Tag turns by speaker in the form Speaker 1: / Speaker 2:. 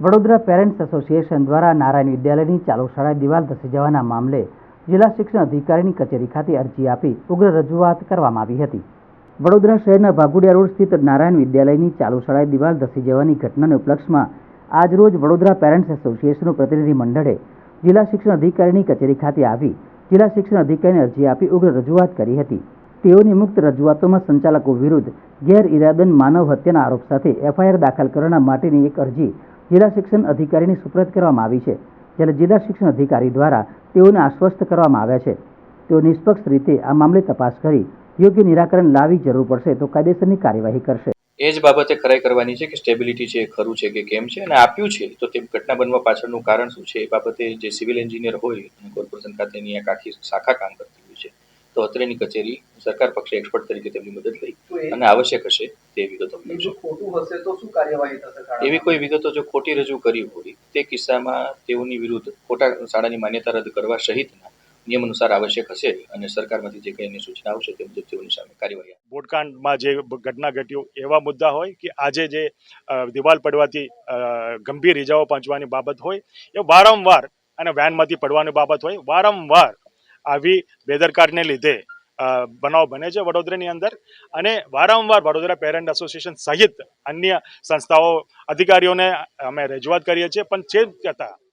Speaker 1: Vadodara parents association દ્વારા નારાયણ વિદ્યાલયની ચાલુ શાળાએ દિવાલ ધસી જવાના મામલે જિલ્લા શિક્ષણ અધિકારીની કચેરી ખાતે અરજી આપી ઉગ્ર રજૂઆત કરવામાં આવી હતી. વડોદરા શહેરના ભાગુડિયા રોડ સ્થિત નારાયણ વિદ્યાલયની ચાલુ શાળાએ દિવાલ ધસી જવાની ઘટનાના ઉપલક્ષમાં આજરોજ વડોદરા પેરેન્ટ્સ એસોસિએશનનું પ્રતિનિધિ મંડળે જિલ્લા શિક્ષણ અધિકારીની કચેરી ખાતે આવી જિલ્લા શિક્ષણ અધિકારીને અરજી આપી ઉગ્ર રજૂઆત કરી હતી. તેઓની મુક્ત રજૂઆતોમાં સંચાલકો વિરુદ્ધ ગેરઇરાદન માનવ હત્યાના આરોપ સાથે એફઆઈઆર દાખલ કરવા માટેની એક અરજી જિલ્લા શિક્ષણ અધિકારીની સુપ્રત કરવામાં આવી છે જ્યારે જિલ્લા શિક્ષણ અધિકારી દ્વારા તેઓને આશ્વસ્ત કરવામાં આવ્યા છે. તેઓ નિષ્પક્ષ રીતે આ મામલે તપાસ કરી યોગ્ય નિરાકરણ લાવી જરૂર પડશે તો કાયદેસરની કાર્યવાહી કરશે.
Speaker 2: એ જ બાબતે ખરાઈ કરવાની છે કે સ્ટેબિલિટી છે ખરું છે કે કેમ છે અને આપ્યું છે તો તે ઘટના બનવા પાછળનું કારણ શું છે? એ બાબતે જે સિવિલ એન્જિનિયર હોય કોર્પોરેશન ખાતેની એક આખી શાખા કામ કરતી હોય છે તો અત્રેની કચેરી સરકાર પક્ષે એક્સપર્ટ તરીકે તેમની મદદ લઈ અને આવશ્યક હશે તે વિગતો
Speaker 3: એ જો
Speaker 2: મળશે
Speaker 3: ખોટું હશે તો શું કાર્યવાહી થશે
Speaker 2: એવી કોઈ વિગતો જો ખોટી રજૂ કરી હોય તે કિસ્સામાં તેઓની વિરુદ્ધ ખોટા શાળાની માન્યતા રદ કરવા સહિતના નિયમ અનુસાર આવશ્યક હશે અને સરકારમાંથી જે કંઈ સૂચના આવશે તે મુજબ તેઓની સામે કાર્યવાહી
Speaker 4: બોટકાંડમાં જે ઘટના ઘટ્યું એવા મુદ્દા હોય કે આજે જે દિવાલ પડવાથી ગંભીર ઇજાઓ પહોંચવાની બાબત હોય એ વારંવાર અને વેનમાંથી પડવાની બાબત હોય વારંવાર આવી બેદરકારને લીધે બનાવ બને છે વડોદરાની અંદર. અને વારંવાર વડોદરા પેરેન્ટ એસોસિએશન સહિત અન્ય સંસ્થાઓ, અધિકારીઓને અમે રજૂઆત કરીએ છીએ. પણ છે છતાં